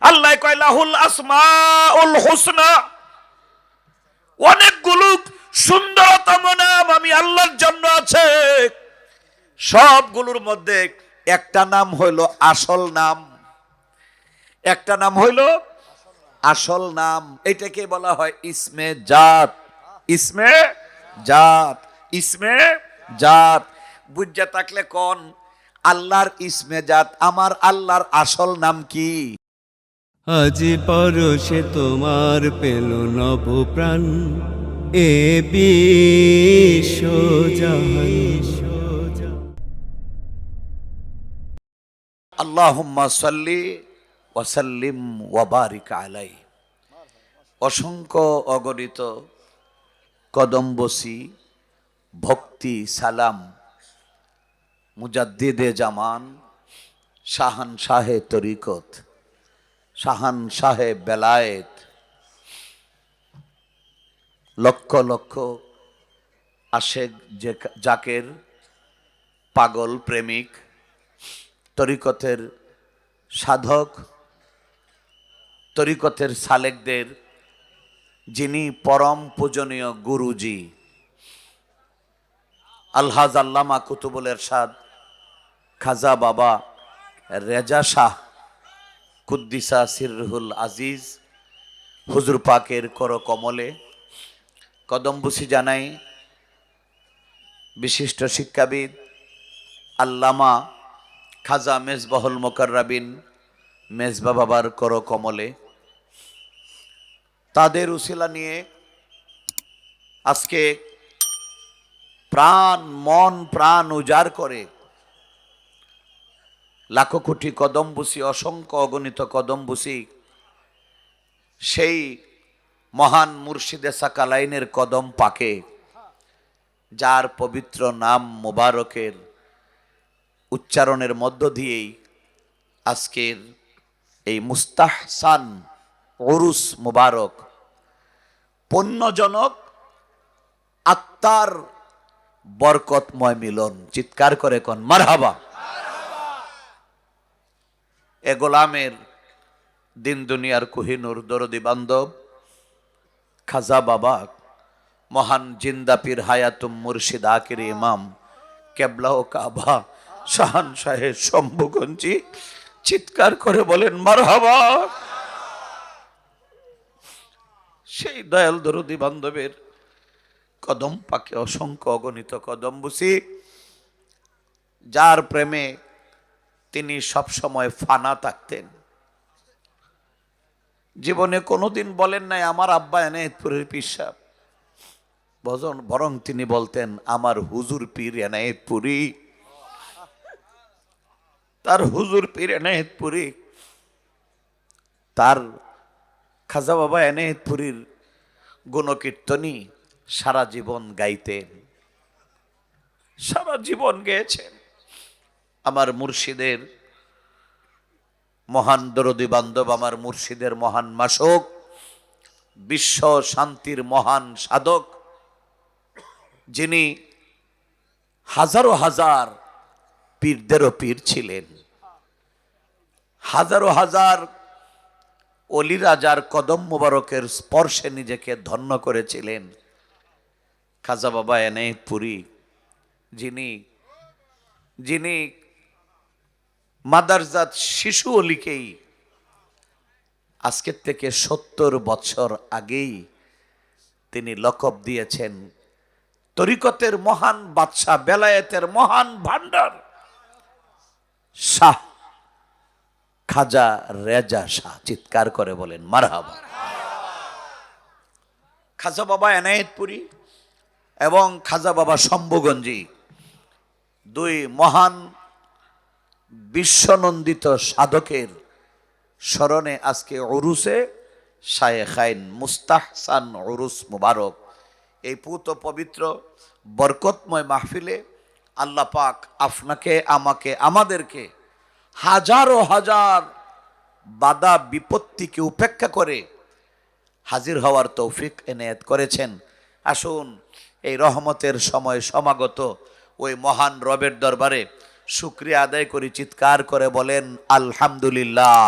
আল্লাহ কয়, লাহুল আসমাউল হুসনা। অনেকগুলো সুন্দরতম নাম আমি আল্লাহর জন্য আছে। সবগুলোর মধ্যে একটা নাম হইল আসল নাম। একটা নাম হইল আসল নাম। এটাকে বলা হয় ইসমে জাত। ইসমে জাত। ইসমে জাত। বুঝা থাকলে কোন? আল্লাহর ইসমে জাত। আমার আল্লাহর আসল নাম কি? আজি পরশে তোমার পেল নব প্রাণ এ আল্লাহুম্মা সাল্লি ওয়াসাল্লিম ওয়াবারিক আলাই অসংখ্য অগণিত কদম্বসি, ভক্তি, সালাম, মুজাদ্দিদে জামান, শাহান শাহে তরিকত। শাহান শাহে বেলায়েত। লক্ষ লক্ষ আশেক যে- জাকের পাগল প্রেমিক, তরিকতের সাধক, তরিকতের সালেকদের, যিনি পরম পূজনীয় গুরুজি। আলহাজ আল্লামা কুতুবুল এরশাদ, খাজা বাবা রেজা শাহ। কুদ্দিসা সিরহুল আজিজ, হুজুর পাকের কর কমলে কদম্বুসি জানাই বিশিষ্ট শিক্ষাবিদ, আল্লামা খাজা মেজবাহুল মোকাররাবিন মেজবা বাবার কর কমলে তাদের উশিলা নিয়ে আজকে প্রাণ, মন, প্রাণ উজাড় করে লাখো কোটি কদম্বুসি অসংখ্য অগণিত কদম্বুসি সেই মহান মুর্শিদে সাকালাইনের কদম পাকে, যার পবিত্র নাম মোবারকের উচ্চারণের মধ্য দিয়েই আজকের এই মুস্তাহসান ওরুস মুবারক, পণ্যজনক আত্মার বরকতময় মিলন। চিৎকার করে কন, মারহাবা। এ গোলামের দিন দুনিয়ার কুহিনুর দরদি বান্ধব। খাজা বাবা, মহান জিন্দাপির হায়াতুম মুর্শিদ আকির ইমাম, কেবলা ও কাবা, শাহান শাহের শম্ভুগঞ্জি চিৎকার করে বলেন, মারহাবা! সেই দয়াল দরদি বান্ধবের কদম পাকে অসংখ্য অগণিত কদম বুসি যার প্রেমে তিনি সবসময় ফানা থাকতেন। জীবনে কোনোদিন বলেন নাই, আমার আব্বা এনায়েতপুরের পিসাব। ভজন, বরং তিনি বলতেন, আমার হুজুর পীর এনায়েতপুরি। তার হুজুর পীর এনায়েতপুরি, তার খাজা বাবা এনায়েতপুরীর গুণকীর্তনই সারা জীবন গাইতেন। সারা জীবন গেয়েছেন। আমার মুর্শিদের মহান দরদি বান্ধব, আমার মুর্শিদের মহান মাসক, বিশ্ব শান্তির মহান সাধক, যিনি হাজারো হাজার পীরদেরও পীর ছিলেন। হাজারো হাজার অলি রাজার কদম মোবারকের স্পর্শে নিজেকে ধন্য করেছিলেন। খাজা বাবা এনে পুরী যিনি যিনি মাদারজাত শিশু অলিকেই আজকের থেকে সত্তর বছর আগেই তিনি লকব দিয়েছেন তরিকতের মহান বাদশাহ, বেলায়েতের মহান ভান্ডার শাহ খাজা রেজা শাহ। চিৎকার করে বলেন, মারহাবা। খাজা বাবা এনায়েতপুরি এবং খাজা বাবা শম্ভুগঞ্জি দুই মহান বিশ্বনন্দিত সাধকের স্মরণে আজকে অরুসে শায়েখাইন মুস্তাহসান অরুস মুবারক। এই পুত পবিত্র, বরকতময় মাহফিলে আল্লাহ পাক আপনাকে, আমাকে, আমাদেরকে হাজারো হাজার বাধা বিপত্তিকে উপেক্ষা করে হাজির হওয়ার তৌফিক এনায়েত করেছেন। আসুন, এই রহমতের সময় সমাগত ওই মহান রবের দরবারে শুক্রিয়া আদায় করি, চিৎকার করে বলেন, আলহামদুলিল্লাহ।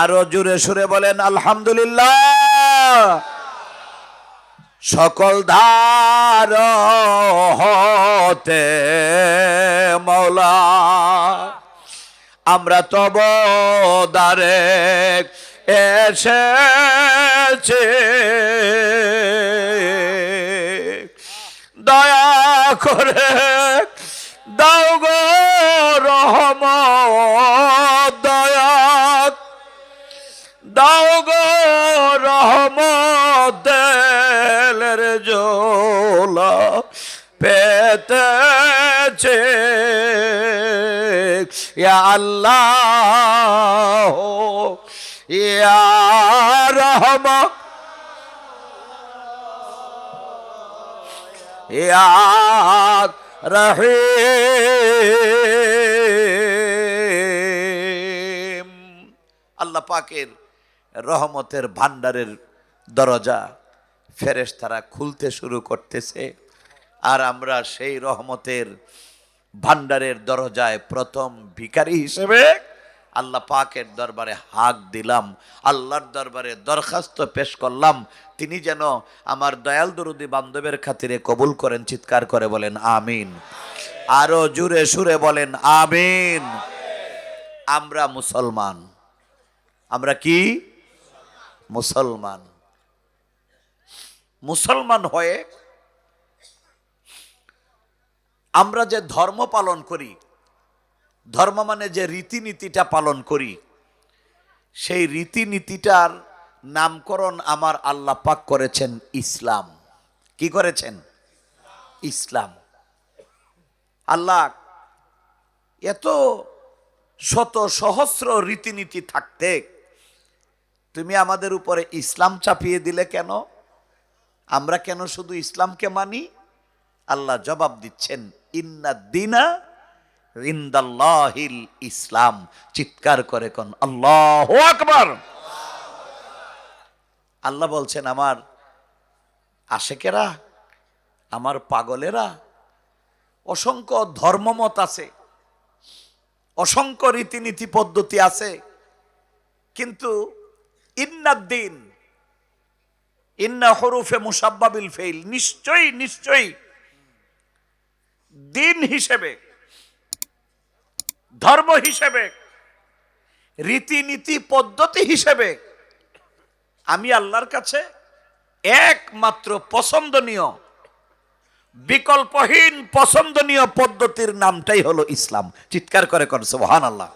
আরও জুড়ে সুরে বলেন, আলহামদুলিল্লাহ। সকল ধার হতে মৌলা আমরা তব দ্বারে এসেছে। দয়া করে দাও গো রহম দয়া দাও গো রহমতের জোলা পেতেছে। আল্লাহ ইয়া রহমত। ইয়া রহিম। আল্লাহ পাকের রহমতের ভান্ডারের দরজা ফেরেশতারা খুলতে শুরু করতেছে। আর আমরা সেই রহমতের ভান্ডারের দরজায় প্রথম ভিখারি হিসেবে আল্লাহ পাকের দরবারে হাক দিলাম, আল্লাহর দরবারে দরখাস্ত পেশ করলাম তিনি যেন আমার দয়াল দরুদি বান্ধবের খাতিরে কবুল করেন, চিৎকার করে বলেন, আমিন। আরও জুড়ে সুরে বলেন, আমিন। আমরা মুসলমান। আমরা কি? মুসলমান। মুসলমান হয়ে আমরা যে ধর্ম পালন করি, ধর্ম মানে যে রীতিনীতিটা পালন করি, সেই রীতিনীতিটার নামকরণ আমার আল্লাহ পাক করেছেন ইসলাম। কি করেছেন? ইসলাম। আল্লাহ এত শত সহস্র রীতিনীতি থাকতে তুমি আমাদের উপরে ইসলাম চাপিয়ে দিলে কেন? আমরা কেন শুধু ইসলামকে মানি? আল্লাহ জবাব দিচ্ছেন, ইন্না দিনা ইন্দাল্লাহিল ইসলাম। চিৎকার করে কোন, আল্লাহ আকবার। আল্লাহ বলছেন, আমার আশেকেরা, আমার পাগলেরা, অসংখ্য ধর্মমত আছে, অসংখ্য রীতিনীতি পদ্ধতি আছে, কিন্তু ইন্নাদ্দিন ইন্না হরুফে মুসাব্বাবিল ফেইল, নিশ্চয়ই নিশ্চয়ই দিন হিসেবে, ধর্ম হিসেবে, রীতিনীতি পদ্ধতি হিসেবে আমি আল্লাহর কাছে একমাত্র পছন্দনীয়, বিকল্পহীন, পছন্দনীয় পদ্ধতির নামটাই হলো ইসলাম। চিৎকার করে কর সুবহান আল্লাহ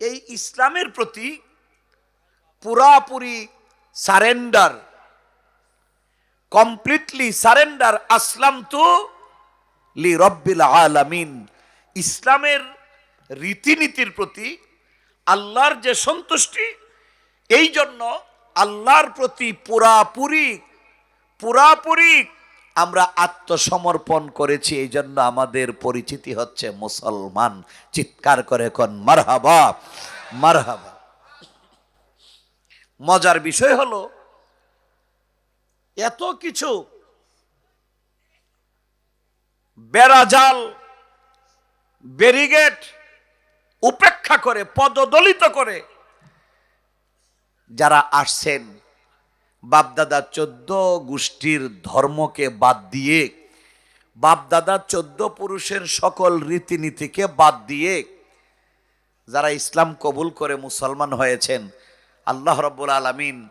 এই ইসলামের প্রতি পুরাপুরি সারেন্ডার, কমপ্লিটলি সারেন্ডার আসলাম তু লি রব্বিল আলামিন। ইসলামের রীতিনীতির প্রতি আল্লাহর যে সন্তুষ্টি এই জন্য আল্লাহর প্রতি পুরাপুরি পুরাপুরি আমরা আত্মসমর্পণ করেছি। এই জন্য আমাদের পরিচিতি হচ্ছে মুসলমান। চিৎকার করে কোন মারহাবা মারহাবা। মজার বিষয় হলো, এত কিছু বেড়াজাল ব্যারিগেট উপেক্ষা করে, পদদলিত করে যারা আসছেন, বাপদাদা চোদ্দ গোষ্ঠীর ধর্মকে বাদ দিয়ে, বাপদাদা চোদ্দ পুরুষের সকল রীতিনীতিকে বাদ দিয়ে যারা ইসলাম কবুল করে মুসলমান হয়েছেন, আল্লাহ রব্বুল আলমিন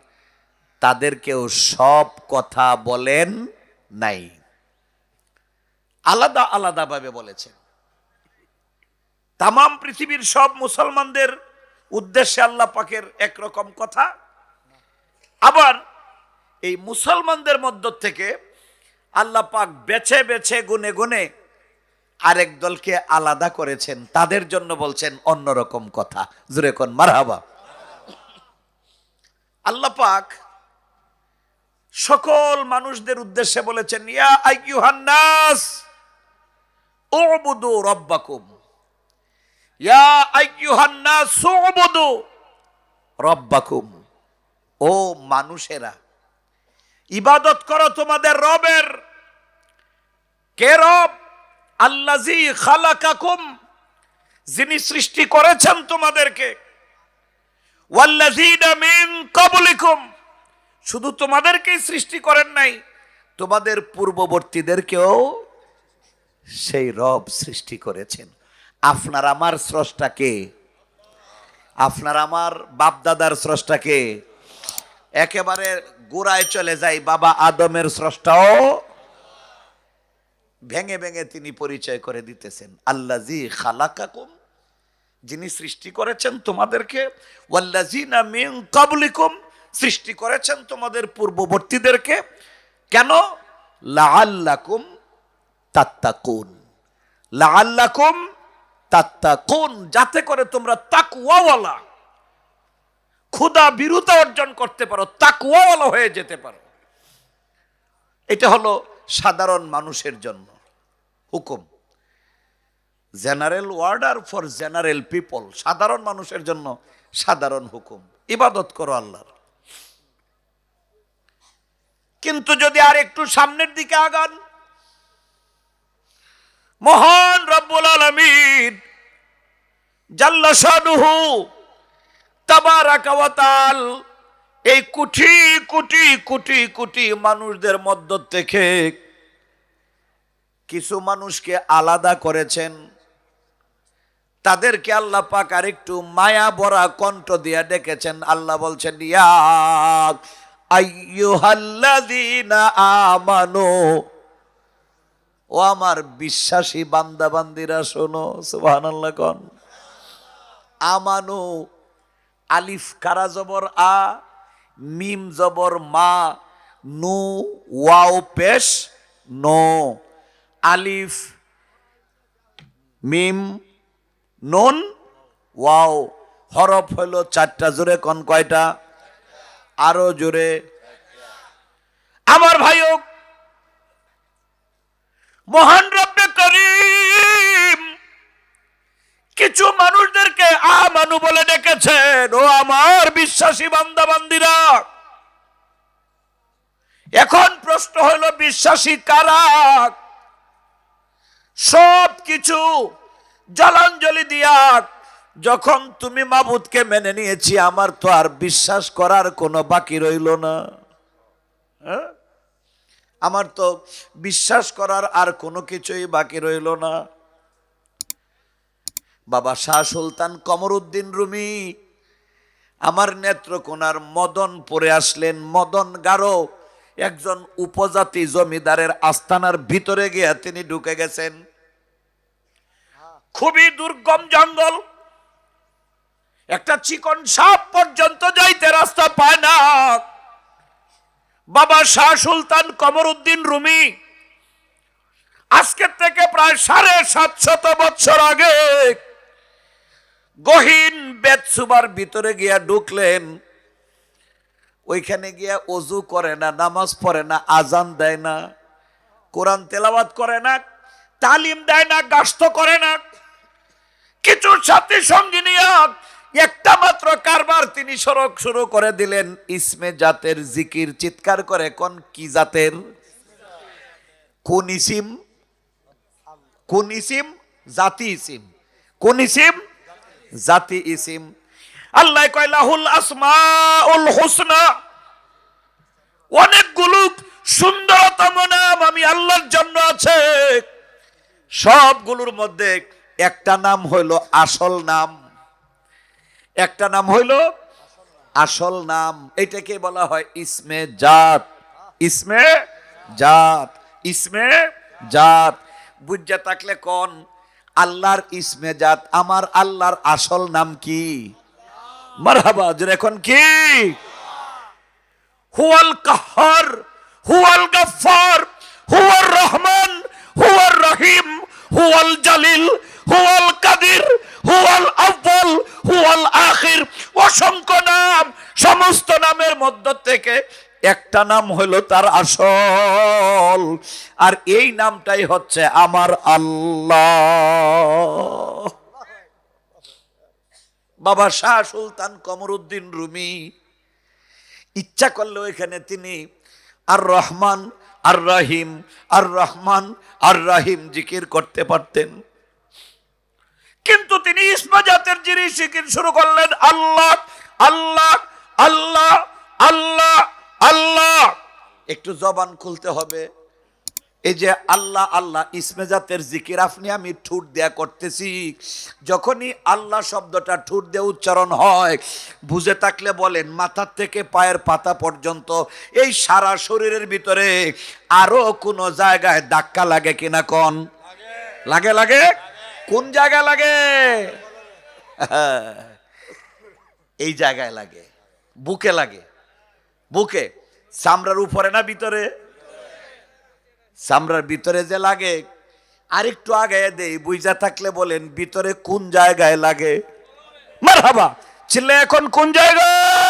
তাদেরকেও সব কথা বলেন নাই। আলাদা আলাদাভাবে বলেছেন। তাম পৃথিবীর সব মুসলমানদের উদ্দেশ্যে আল্লাহ পাকের একরকম কথা। আবার এই মুসলমানদের মধ্য থেকে আল্লাহ পাক বেছে বেছে গুনে গুনে আরেক দলকে আলাদা করেছেন। তাদের জন্য বলছেন অন্যরকম কথা। জুরে কোন মারহাবা। আল্লাহ পাক সকল মানুষদের উদ্দেশ্যে বলেছেন, ইয়া আইয়ুহান্নাস উবুদু রব্বাকুম। রব্বাকুম। ও মানুষেরা, ইবাদত করো তোমাদের রবের। কে রব? আল্লাজি খালাকাকুম, যিনি সৃষ্টি করেছেন তোমাদেরকে। শুধু তোমাদেরকেই সৃষ্টি করেন নাই, তোমাদের পূর্ববর্তীদেরকেও সেই রব সৃষ্টি করেছেন। আপনার আমার স্রষ্টাকে আপনার আমার বাপদাদার স্রষ্টাকে একেবারে গোড়ায় চলে যায় বাবা আদমের স্রষ্টাও। ভেঙে ভেঙে তিনি পরিচয় করে দিতেছেন। আল্লাজি খালাকাকুম, যিনি সৃষ্টি করেছেন তোমাদেরকে ওয়াল্লাজিনা মিন কাবলিকুম সৃষ্টি করেছেন তোমাদের পূর্ববর্তীদেরকে। কেন? লাআল্লাকুম তাত্তাকুন। লাআল্লাকুম তাত্তাকুন, যাতে করে তোমরা তাকওয়াওয়ালা ক্ষুদা বিরুতা অর্জন করতে পারো, তাকওয়াওয়ালা হয়ে যেতে পারো। এটা হলো সাধারণ মানুষের জন্য হুকুম। General order for general people, সাধারণ মানুষের জন্য সাধারণ হুকুম, ইবাদত করো আল্লাহর। কিন্তু যদি আর একটু সামনের দিকে আগান মহান রব্বুল আলমিন। জাল্লা শানুহু, তাবারাকা ওয়া এই কুটি কুটি কুটি কুটি মানুষদের মধ্য থেকে কিছু মানুষকে আলাদা করেছেন। তাদেরকে আল্লাহ পাক আর একটু মায়া ভরা কণ্ঠ দিয়া ডেকেছেন। আল্লাহ বলছেন, ইয়া আইয়ুহাল্লাযীনা আমানু ও আমার বিশ্বাসী বান্দা বান্দিরা শোনো, সুবহানাল্লাহ কন। আমানু আলিফ, কারা জবর আ, মিম জবর মা, নু, ওয়াও, পেশ, নো। আলিফ, মিম, নুন, ওয়াও। হরফ হইল চারটা, জোরে কোন কয়টা? আরও জোরে। আমার ভাইও মহান রব্বে করিম, কিছু মানুষদেরকে আমানু বলে ডেকেছেন। ও আমার বিশ্বাসী বান্দা বান্দিরা এখন প্রশ্ন হইল বিশ্বাসী কারা? সব কিছু জলাঞ্জলি দিয়া যখন তুমি মাবুদকে মেনে নিয়েছি, আমার তো আর বিশ্বাস করার কোনো বাকি রইল না। হ্যাঁ? আমার তো বিশ্বাস করার আর কোনো কিছুই বাকি রইল না। বাবা শাহ সুলতান কমরুদ্দিন রুমি, আমার নেত্রকোনার মদন পরে আসলেন। মদন গারো, একজন উপজাতি জমিদারের আস্তানার ভিতরে গিয়া তিনি ঢুকে গেছেন। খুবই দুর্গম জঙ্গল। একটা চিকন সাপ পর্যন্ত যাইতে রাস্তা পায় না। বাবা শাহ সুলতান কমরুদ্দিন রুমি। আজকের থেকে প্রায় সাড়ে সাতশত বছর আগে গহীন বেদসুবার ভিতরে গিয়া ঢুকলেন। ওইখানে গিয়া অজু করে না, নামাজ পড়ে না আজান দেয় না, কোরআন তেলাওয়াত করে না, তালিম দেয় না, গাস্ত করে না। কিছু সাথী সঙ্গী নিয়ে একটা মাত্র কারবার তিনি সড়ক শুরু করে দিলেন। ইসমে জাতের জিকির চিৎকার করে, কোন কি জাতের? কোন ইসিম? কোন ইসিম? জাতি ইসিম। কোন ইসিম? জাতি ইসিম। আল্লাহ কয়, লাহুল আসমাউল হুসনা। অনেকগুলো সুন্দরতম নাম আমি আল্লাহর জন্য আছে। সবগুলোর মধ্যে একটা নাম হইল আসল নাম। একটা নাম হইল আসল নাম। এটাকে বলা হয় ইসমে জাত। ইসমে জাত। ইসমে জাত। বুঝা থাকলে কোন? আল্লাহর ইসমে জাত। আমার আল্লাহর আসল নাম কি? মারহাবা এখন কি? হুয়াল কাহার, হুয়াল গফফার, হুয়ার রহমান, হুয়ার রহিম, হুয়াল জালিল, হুয়াল কাদির হুয়াল আউয়াল হুয়াল আখির অসংখ্য নাম সমস্ত নামের মধ্য থেকে একটা নাম হলো তার আসল। আর এই নামটাই হচ্ছে আমার আল্লাহ। বাবা শাহ সুলতান কমরুদ্দিন রুমি। ইচ্ছা করলেও এখানে তিনি আর রহমান, আর রাহিম, আর রহমান, আর রাহিম জিকির করতে পারতেন। কিন্তু তিনি ইসমা জাতের যিনি জিকির শুরু করলেন আল্লাহ আল্লাহ আল্লাহ আল্লাহ আল্লাহ। একটু জবান খুলতে হবে। এই যে আল্লাহ আল্লাহ, ইসমে জাতের জিকির আপনি আমি ঠুট দেয়া করতেছি। যখনই আল্লাহ শব্দটা ঠুট দিয়ে উচ্চারণ হয়, বুঝে থাকলে বলেন, মাথার থেকে পায়ের পাতা পর্যন্ত, এই সারা শরীরের ভিতরে আরও কোনো জায়গায় ধাক্কা লাগে কিনা কন? লাগে লাগে? কোন জায়গায় লাগে? এই জায়গায় লাগে। বুকে লাগে। বুকে। চামড়ার উপরে না ভিতরে? চামড়ার ভিতরে যে লাগে। আরেকটু আগে দেই বুঝা থাকলে বলেন, ভিতরে কোন জায়গায় লাগে? মারহাবা। ছেলে এখন কোন জায়গায়?